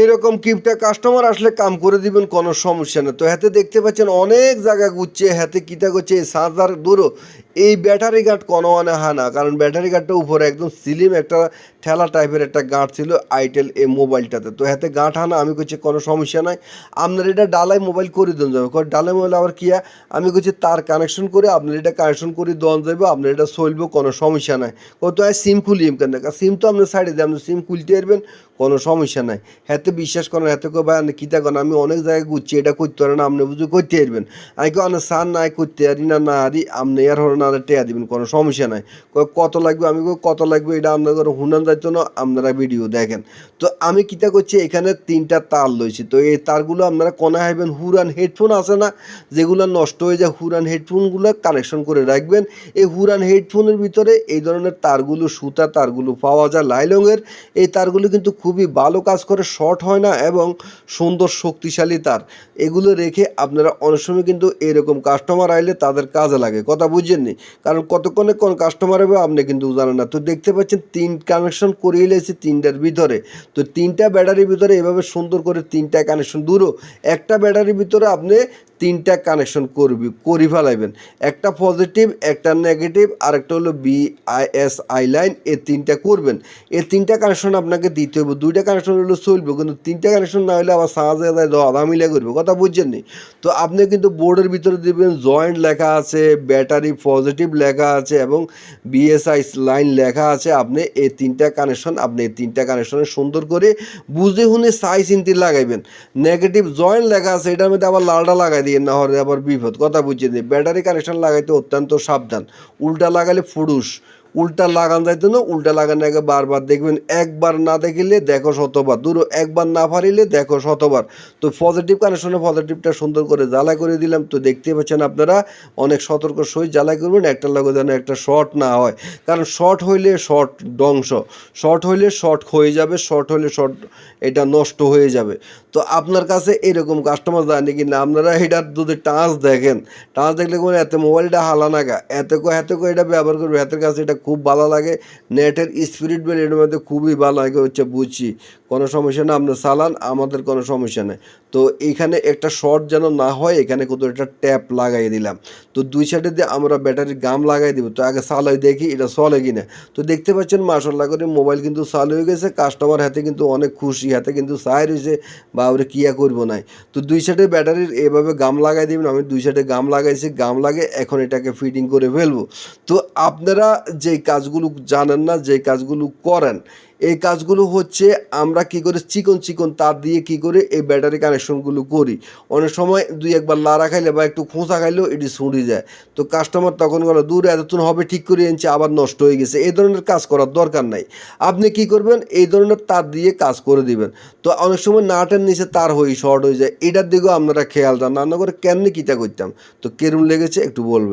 এইরকম কিপটা কাস্টমার আসলে কাম করে দিবেন, কোনো সমস্যা নেই। তো হাতে দেখতে পাচ্ছেন অনেক জায়গা ঘুরছে, হাতে কিতা করছে সাঁতার দূরও। এই ব্যাটারি গার্ড কোনো মানে হয় না, কারণ ব্যাটারি গার্ডটা উপরে একদম সিলিম একটা ঠেলা টাইপের একটা গাঁট ছিল আইটেল এই মোবাইলটাতে তো হাতে গাঁট হানা আমি করছি কোনো সমস্যা নাই। আপনার এটা ডালাই মোবাইল করে দেন যাবে। কারণ ডালাই মোবাইল আবার কিয়া আমি করছি তার কানেকশন করে আপনার এটা কানেকশন করে দেওয়া যাবে, আপনার এটা চলবে কোনো সমস্যা নাই। কত সিম খুলি কেন সিম তো আপনার সাইডে দিয়ে আপনি সিম খুলতে পারবেন, কোনো সমস্যা নাই। হাতে বিশ্বাস করেন, এত কো ভাই কিতা করেন আমি অনেক জায়গায় ঘুরছি, এটা করতে পারেন আপনি বুঝে করতে পারবেন। আমি কেউ আনে সার নাই, করতে পারি না না হারি আপনি আর হরে না টেয়া দিবেন, কোনো সমস্যা নাই। কত লাগবে? আমি কত লাগবে? এটা আপনার হুনান যাইতো না, আপনারা ভিডিও দেখেন। তো আমি কিতা করছি, এখানে তিনটা তার লইছি। তো এই তারগুলো আপনারা কোনা হাইবেন, হুরান হেডফোন আছে না, যেগুলো নষ্ট হয়ে যায়, হুরান হেডফোনগুলো কানেকশন করে রাখবেন। এই হুরান হেডফোনের ভিতরে এই ধরনের তারগুলো, সুতা তারগুলো পাওয়া যায় লাইলংয়ের এই তারগুলো কিন্তু খুবই ভালো কাজ করে, শর্ট হয় না এবং সুন্দর শক্তিশালী তার। এগুলো রেখে আপনারা অনেক সময় কিন্তু এরকম কাস্টমার আইলে তাদের কাজে লাগে। কথা বুঝছেননি কারণ কতক্ষণে কোন কাস্টমার হবে আপনি কিন্তু জানেন না। তো দেখতে পাচ্ছেন, তিন কানেকশন করিয়ে লেছি তিনটার ভিতরে। তো তিনটা ব্যাটারির ভিতরে এভাবে সুন্দর করে তিনটা কানেকশন দূরও একটা ব্যাটারির ভিতরে আপনি তিনটা কানেকশন করবি, করি ফেলাইবেন। একটা পজিটিভ একটা নেগেটিভ আর একটা হলো B I S I line এই তিনটা করবেন। এই তিনটা কানেকশন আপনাকে দিতে হবে দুইটা কানেকশন হলে চলবে, কিন্তু তিনটা কানেকশন না হলে আবার সাজে যায় আধা মিলে করবে। কথা বুঝছেন নি? তো আপনি কিন্তু বোর্ডের ভিতরে দিবেন জয়েন্ট লেখা আছে ব্যাটারি পজিটিভ লেখা আছে, এবং বিএসআই লাইন লেখা আছে। আপনি এই তিনটা কানেকশন আপনি এই তিনটা কানেকশনে সুন্দর করে বুঝে শুনে সাই চিন্তি লাগাইবেন। নেগেটিভ জয়েন্ট লেখা আছে, এটার মধ্যে আবার লালটা লাগাই দিয়ে না হলে আবার বিপদ। কথা বুঝিয়ে দিই ব্যাটারি কানেকশন লাগাইতে অত্যন্ত সাবধান। উল্টা লাগালে ফুডুস উল্টা লাগান যাইতে না, উল্টা লাগান আগে বারবার দেখবেন, একবার না দেখিলে দেখো শতবার দূর একবার না পারিলে দেখো শতবার। তো পজিটিভ কানেকশনে পজিটিভটা সুন্দর করে জ্বালা করে দিলাম। তো দেখতে পাচ্ছেন আপনারা, অনেক সতর্ক সই জ্বালা করবেন, একটা লাগে যেন একটা শর্ট না হয়। কারণ শর্ট হইলে শর্ট ধ্বংস শর্ট হইলে শর্ট হয়ে যাবে শর্ট হইলে শর্ট এটা নষ্ট হয়ে যাবে। তো আপনার কাছে এরকম কাস্টমার যায় কি না আপনারা এটার যদি টাচ দেখেন টাচ দেখলে কোনো এত মোবাইলটা হালা নাগা এত কো এত কো এটা ব্যবহার করবে, হাতের কাছে এটা খুব ভালো লাগে। নেটের স্পিরিট বেল এটার মধ্যে খুবই ভালো লাগে হচ্ছে বুঝছি। কোনো সমস্যা না আপনার চালান, আমাদের কোনো সমস্যা নেই। তো এখানে একটা শর্ট যেন না হয়, এখানে কিন্তু একটা ট্যাপ লাগাই দিলাম। তো দুই সাইডে দিয়ে আমরা ব্যাটারির গাম লাগাই দিব। তো আগে চালাই দেখি, এটা চলে কি না তো দেখতে পাচ্ছেন মাসাল্লাহ করে মোবাইল কিন্তু চালু হয়ে গেছে। কাস্টমার হাতে কিন্তু অনেক খুশি, হাতে কিন্তু চাই রয়েছে বা ওরা কিয়া করব নাই। তো দুই সাইডে ব্যাটারির এভাবে গাম লাগাই দিবেন, আমি দুই সাইডে গাম লাগাইছি গাম লাগে এখন এটাকে ফিটিং করে ফেলব। তো আপনারা যে কাজগুলো জানেন না যে কাজগুলো করেন, এই কাজগুলো হচ্ছে আমরা কি করে, চিকন চিকন তার দিয়ে কি করে, এই ব্যাটারি কানেকশনগুলো করি। অনেক সময় দুই একবার লাড়া খাইলে বা একটু খোঁচা খাইলেও এটি ছুঁড়ি যায়। তো কাস্টমার তখন গেল দূরে, এতক্ষণ হবে, ঠিক করে এনেছে, আবার নষ্ট হয়ে গেছে। এই ধরনের কাজ করার দরকার নাই। আপনি কি করবেন, এই ধরনের তার দিয়ে কাজ করে দিবেন। তো অনেক সময় নাটের নিচে তার হয়ে, শর্ট হয়ে যায়। এটার দিকেও আপনারা খেয়াল রান রান্না করে কেমনি কিটা করতাম? তো কেরম লেগেছে, একটু বলবেন।